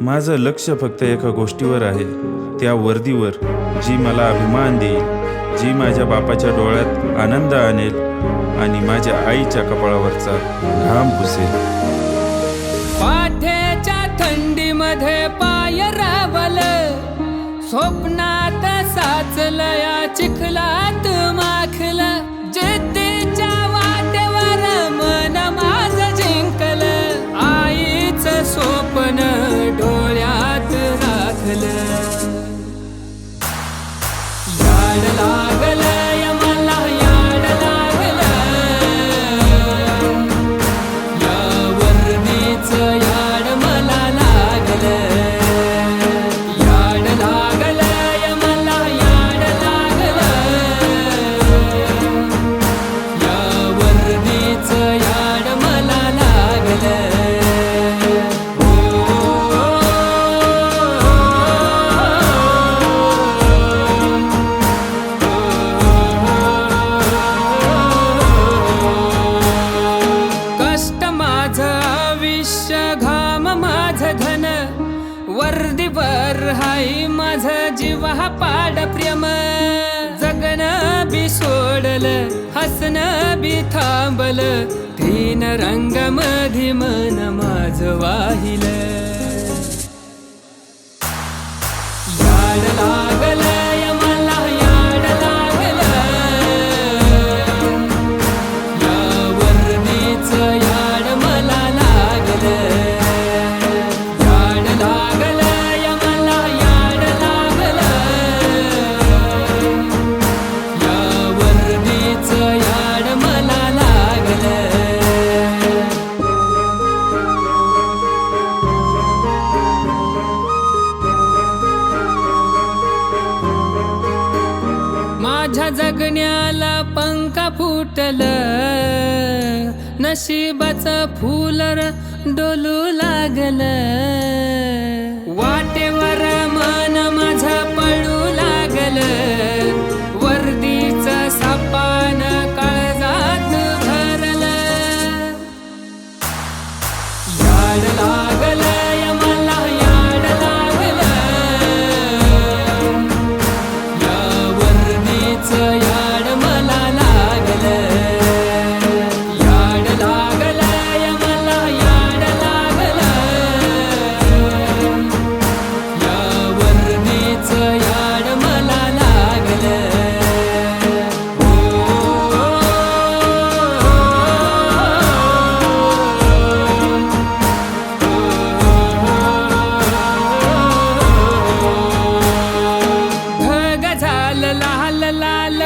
माझं लक्ष फक्त एका गोष्टीवर आहे. त्या वर्दीवर जी मला अभिमान देईल जी माझ्या बापाच्या डोळ्यात आनंद आणेल आणि माझ्या आईच्या कपाळावरचा घाम पुसेल. पाठ्याच्या थंडीमध्ये पाय रावल स्वप्नात साचलया चिखलात. वर्दीवर हाय माझ जीव हा पाड प्रेम. जगन बी सोडल हसन बी थांबल. तीन रंग मधी मन माझ वाहिल. जगण्याला पंखा फुटल नशिबाचं फुलर डोलू लागलं.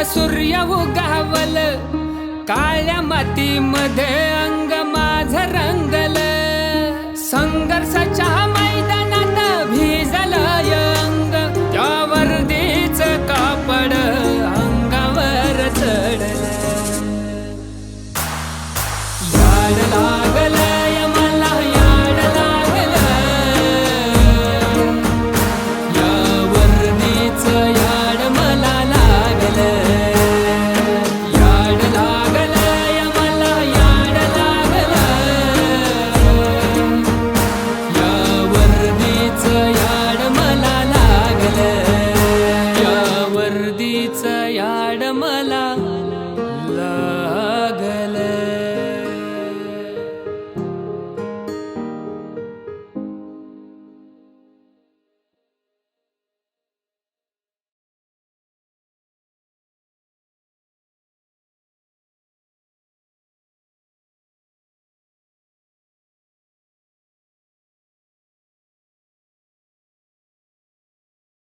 सूर्य उगावल काळ्या मातीमध्ये अंग माझ रंगल.